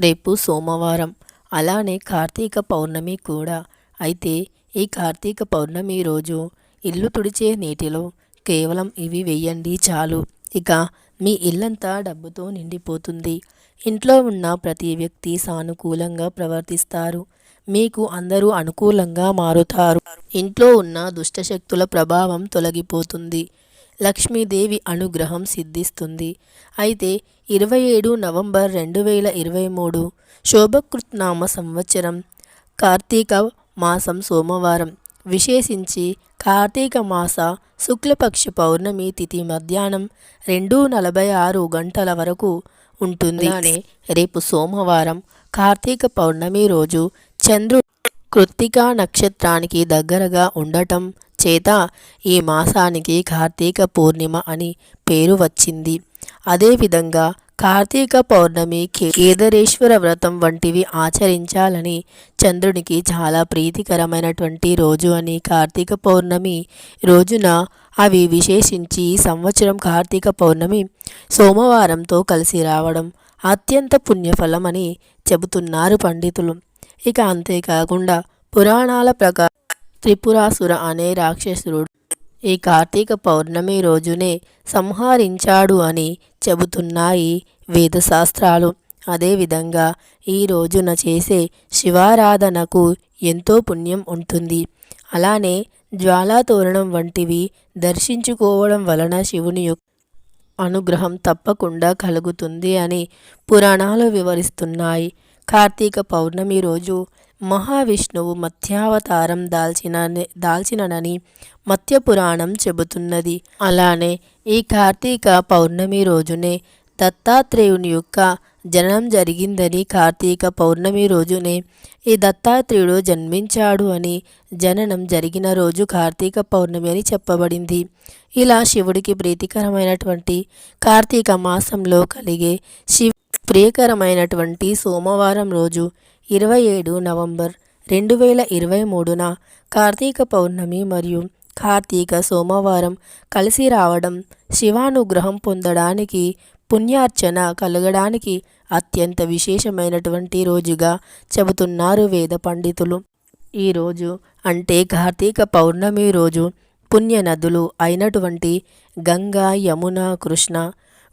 రేపు సోమవారం. అలానే కార్తీక పౌర్ణమి కూడా. అయితే ఈ కార్తీక పౌర్ణమి రోజు ఇల్లు తుడిచే నీటిలో కేవలం ఇవి వెయ్యండి చాలు. ఇక మీ ఇల్లంతా డబ్బుతో నిండిపోతుంది. ఇంట్లో ఉన్న ప్రతి వ్యక్తి సానుకూలంగా ప్రవర్తిస్తారు. మీకు అందరూ అనుకూలంగా మారుతారు. ఇంట్లో ఉన్న దుష్టశక్తుల ప్రభావం తొలగిపోతుంది. లక్ష్మీదేవి అనుగ్రహం సిద్ధిస్తుంది. అయితే ఇరవై ఏడు నవంబర్ రెండు వేల ఇరవై మూడు శోభకృత్నామ సంవత్సరం కార్తీక మాసం సోమవారం. విశేషించి కార్తీక మాస శుక్లపక్ష పౌర్ణమి తిథి మధ్యాహ్నం రెండు నలభై ఆరు గంటల వరకు ఉంటుంది. అనే రేపు సోమవారం కార్తీక పౌర్ణమి రోజు చంద్రుడు కృత్తికా నక్షత్రానికి దగ్గరగా ఉండటం చేత ఈ మాసానికి కార్తీక పూర్ణిమ అని పేరు వచ్చింది. అదేవిధంగా కార్తీక పౌర్ణమి కేదరేశ్వర వ్రతం వంటివి ఆచరించాలని చంద్రునికి చాలా ప్రీతికరమైనటువంటి రోజు అని కార్తీక పౌర్ణమి రోజున అవి విశేషించి సంవత్సరం కార్తీక పౌర్ణమి సోమవారంతో కలిసి రావడం అత్యంత పుణ్యఫలం అని చెబుతున్నారు పండితులు. ఇక అంతేకాకుండా పురాణాల ప్రకారం త్రిపురాసుర అనే రాక్షసుడు. ఈ కార్తీక పౌర్ణమి రోజునే సంహరించాడు అని చెబుతున్నాయి వేదశాస్త్రాలు. అదేవిధంగా ఈ రోజున చేసే శివారాధనకు ఎంతో పుణ్యం ఉంటుంది. అలానే జ్వాలాతోరణం వంటివి దర్శించుకోవడం వలన శివుని యొక్క అనుగ్రహం తప్పకుండా కలుగుతుంది అని పురాణాలు వివరిస్తున్నాయి. కార్తీక పౌర్ణమి రోజు మహావిష్ణువు మత్స్యావతారం దాల్చిన దాల్చిననని మత్స్యపురాణం చెబుతున్నది. అలానే ఈ కార్తీక పౌర్ణమి రోజునే దత్తాత్రేయుని యొక్క జననం జరిగిందని కార్తీక పౌర్ణమి రోజునే ఈ దత్తాత్రేయుడు జన్మించాడు అని జననం జరిగిన రోజు కార్తీక పౌర్ణమి అని చెప్పబడింది. ఇలా శివుడికి ప్రీతికరమైనటువంటి కార్తీక మాసంలో కలిగే శివ ప్రియకరమైనటువంటి సోమవారం రోజు ఇరవై ఏడు నవంబర్ రెండు వేల ఇరవై మూడున కార్తీక పౌర్ణమి మరియు కార్తీక సోమవారం కలిసి రావడం శివానుగ్రహం పొందడానికి పుణ్యార్చన కలగడానికి అత్యంత విశేషమైనటువంటి రోజుగా చెబుతున్నారు వేద పండితులు. ఈరోజు అంటే కార్తీక పౌర్ణమి రోజు పుణ్య నదులు అయినటువంటి గంగా యమున కృష్ణ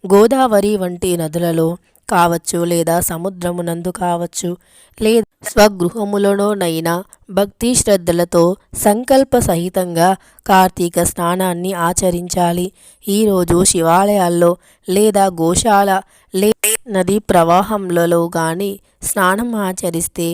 గోదావరి వంటి నదులలో కావచ్చు లేదా సముద్రమునందు కావచ్చు లేదా స్వగృహములలోనైనా భక్తి శ్రద్ధలతో సంకల్ప సహితంగా కార్తీక స్నానాన్ని ఆచరించాలి. ఈరోజు శివాలయాల్లో లేదా గోశాల లే నది ప్రవాహంలో కానీ స్నానం ఆచరిస్తే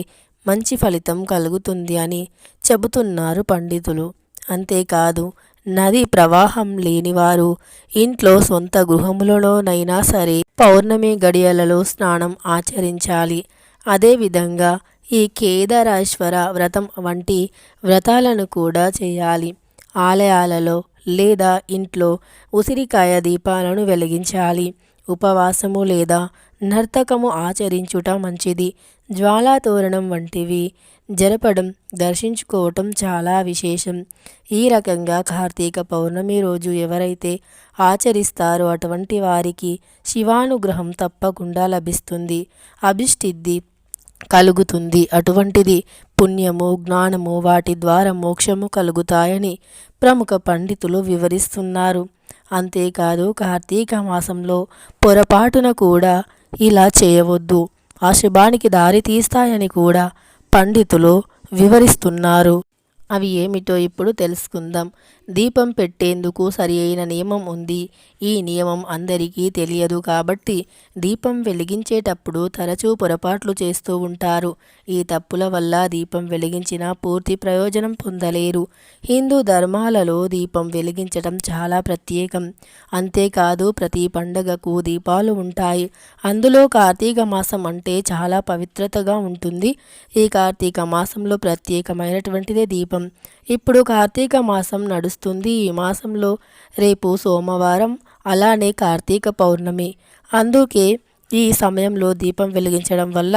మంచి ఫలితం కలుగుతుంది అని చెబుతున్నారు పండితులు. అంతేకాదు నది ప్రవాహం లేనివారు. ఇంట్లో సొంత గృహములలోనైనా సరే పౌర్ణమి గడియలలో స్నానం ఆచరించాలి. అదేవిధంగా ఈ కేదారేశ్వర వ్రతం వంటి వ్రతాలను కూడా చేయాలి. ఆలయాలలో లేదా ఇంట్లో ఉసిరికాయ దీపాలను వెలిగించాలి. ఉపవాసము లేదా నర్తకము ఆచరించుట మంచిది. జ్వాలాతోరణం వంటివి జరపడం దర్శించుకోవటం చాలా విశేషం. ఈ రకంగా కార్తీక పౌర్ణమి రోజు ఎవరైతే ఆచరిస్తారో అటువంటి వారికి శివానుగ్రహం తప్పకుండా లభిస్తుంది. అభిష్టిద్ది కలుగుతుంది. అటువంటిది పుణ్యము జ్ఞానము వాటి ద్వారా మోక్షము కలుగుతాయని ప్రముఖ పండితులు వివరిస్తున్నారు. అంతేకాదు కార్తీక మాసంలో పొరపాటున కూడా ఇలా చేయవద్దు. ఆ శుభానికి దారి తీస్తాయని కూడా పండితులు వివరిస్తున్నారు. అవి ఏమిటో ఇప్పుడు తెలుసుకుందాం. దీపం పెట్టేందుకు సరి అయిన నియమం ఉంది. ఈ నియమం అందరికీ తెలియదు కాబట్టి దీపం వెలిగించేటప్పుడు తరచూ పొరపాట్లు చేస్తూ ఉంటారు. ఈ తప్పుల వల్ల దీపం వెలిగించిన పూర్తి ప్రయోజనం పొందలేరు. హిందూ ధర్మాలలో దీపం వెలిగించడం చాలా ప్రత్యేకం. అంతేకాదు ప్రతి పండగకు దీపాలు ఉంటాయి. అందులో కార్తీక మాసం అంటే చాలా పవిత్రతగా ఉంటుంది. ఈ కార్తీక మాసంలో ప్రత్యేకమైనటువంటిదే దీపం. ఇప్పుడు కార్తీక మాసం వస్తుంది ఈ మాసంలో. రేపు సోమవారం అలానే కార్తీక పౌర్ణమి. అందుకే ఈ సమయంలో దీపం వెలిగించడం వల్ల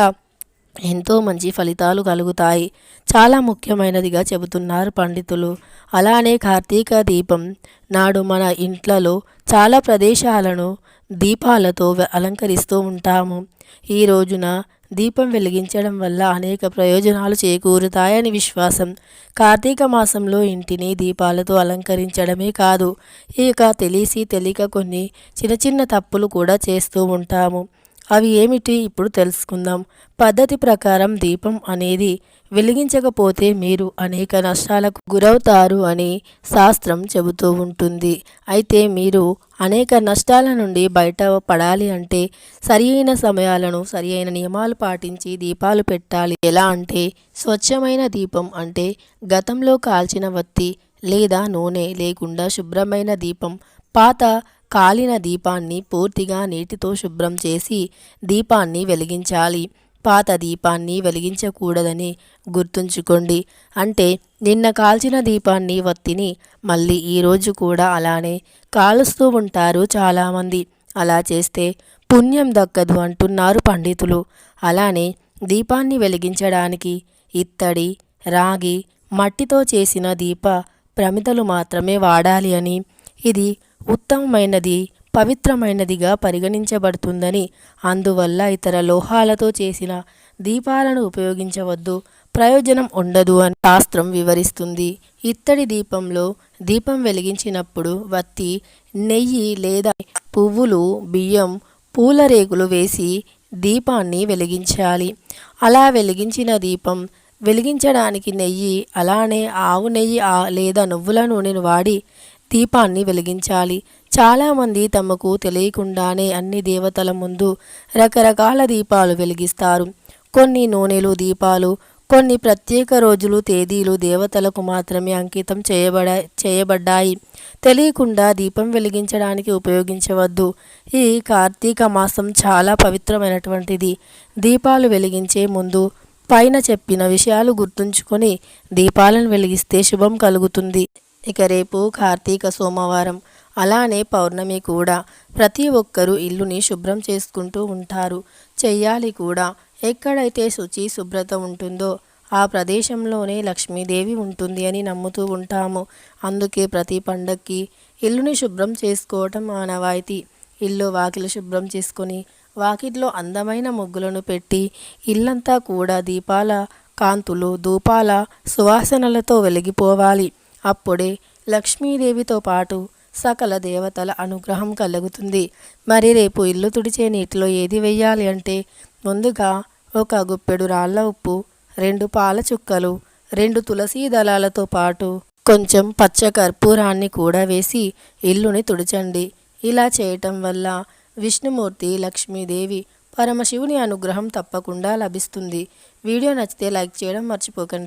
ఎంతో మంచి ఫలితాలు కలుగుతాయి. చాలా ముఖ్యమైనదిగా చెబుతున్నారు పండితులు. అలానే కార్తీక దీపం నాడు మన ఇంట్లలో చాలా ప్రదేశాలను దీపాలతో అలంకరిస్తూ ఉంటాము. ఈ రోజున దీపం వెలిగించడం వల్ల అనేక ప్రయోజనాలు చేకూరుతాయని విశ్వాసం. కార్తీక మాసంలో ఇంటిని దీపాలతో అలంకరించడమే కాదు ఇక తెలిసి తెలియక కొన్ని చిన్న చిన్న తప్పులు కూడా చేస్తూ ఉంటాము. అవి ఏమిటి ఇప్పుడు తెలుసుకుందాం. పద్ధతి ప్రకారం దీపం అనేది వెలిగించకపోతే మీరు అనేక నష్టాలకు గురవుతారు అని శాస్త్రం చెబుతూ ఉంటుంది. అయితే మీరు అనేక నష్టాల నుండి బయట పడాలి అంటే సరియైన సమయాలను సరియైన నియమాలు పాటించి దీపాలు పెట్టాలి. ఎలా అంటే స్వచ్ఛమైన దీపం అంటే గతంలో కాల్చిన వత్తి లేదా నూనె లేకుండా శుభ్రమైన దీపం పాత కాలిన దీపాన్ని పూర్తిగా నీటితో శుభ్రం చేసి దీపాన్ని వెలిగించాలి. పాత దీపాన్ని వెలిగించకూడదని గుర్తుంచుకోండి. అంటే నిన్న కాల్చిన దీపాన్ని వత్తిని మళ్ళీ ఈరోజు కూడా అలానే కాలుస్తూ ఉంటారు చాలామంది. అలా చేస్తే పుణ్యం దక్కదు అంటున్నారు పండితులు. అలానే దీపాన్ని వెలిగించడానికి ఇత్తడి రాగి మట్టితో చేసిన దీప ప్రమితలు మాత్రమే వాడాలి అని. ఇది ఉత్తమమైనది పవిత్రమైనదిగా పరిగణించబడుతుందని. అందువల్ల ఇతర లోహాలతో చేసిన దీపాలను ఉపయోగించవద్దు. ప్రయోజనం ఉండదు అని శాస్త్రం వివరిస్తుంది. ఇత్తడి దీపంలో దీపం వెలిగించినప్పుడు వత్తి నెయ్యి లేదా పువ్వులు బియ్యం పూల రేకులు వేసి దీపాన్ని వెలిగించాలి. అలా వెలిగించిన దీపం వెలిగించడానికి నెయ్యి అలానే ఆవు నెయ్యి లేదా నువ్వుల నూనెను వాడి దీపాన్ని వెలిగించాలి. చాలామంది తమకు తెలియకుండానే అన్ని దేవతల ముందు రకరకాల దీపాలు వెలిగిస్తారు. కొన్ని నూనెలు దీపాలు కొన్ని ప్రత్యేక రోజులు తేదీలు దేవతలకు మాత్రమే అంకితం చేయబడ చేయబడ్డాయి. తెలియకుండా దీపం వెలిగించడానికి ఉపయోగించవద్దు. ఈ కార్తీక మాసం చాలా పవిత్రమైనటువంటిది. దీపాలు వెలిగించే ముందు పైన చెప్పిన విషయాలు గుర్తుంచుకొని దీపాలను వెలిగిస్తే శుభం కలుగుతుంది. ఇక రేపు కార్తీక సోమవారం. అలానే పౌర్ణమి కూడా. ప్రతి ఒక్కరూ ఇల్లుని శుభ్రం చేసుకుంటూ ఉంటారు. చెయ్యాలి కూడా. ఎక్కడైతే శుచి శుభ్రత ఉంటుందో ఆ ప్రదేశంలోనే లక్ష్మీదేవి ఉంటుంది అని నమ్ముతూ ఉంటాము. అందుకే ప్రతి పండక్కి ఇల్లుని శుభ్రం చేసుకోవటం ఆనవాయితీ. ఇల్లు వాకిలు శుభ్రం చేసుకొని వాకిట్లో అందమైన ముగ్గులను పెట్టి ఇల్లంతా కూడా దీపాల కాంతులు ధూపాల సువాసనలతో వెలిగిపోవాలి. అప్పుడే లక్ష్మీదేవితో పాటు సకల దేవతల అనుగ్రహం కలుగుతుంది. మరి రేపు ఇల్లు తుడిచే నీటిలో ఏది వెయ్యాలి అంటే? ముందుగా ఒక గుప్పెడు రాళ్ళ ఉప్పు రెండు పాల చుక్కలు రెండు తులసీ దళాలతో పాటు కొంచెం పచ్చ కర్పూరాన్ని కూడా వేసి ఇల్లుని తుడిచండి. ఇలా చేయటం వల్ల విష్ణుమూర్తి లక్ష్మీదేవి పరమశివుని అనుగ్రహం తప్పకుండా లభిస్తుంది. వీడియో నచ్చితే లైక్ చేయడం మర్చిపోకండి.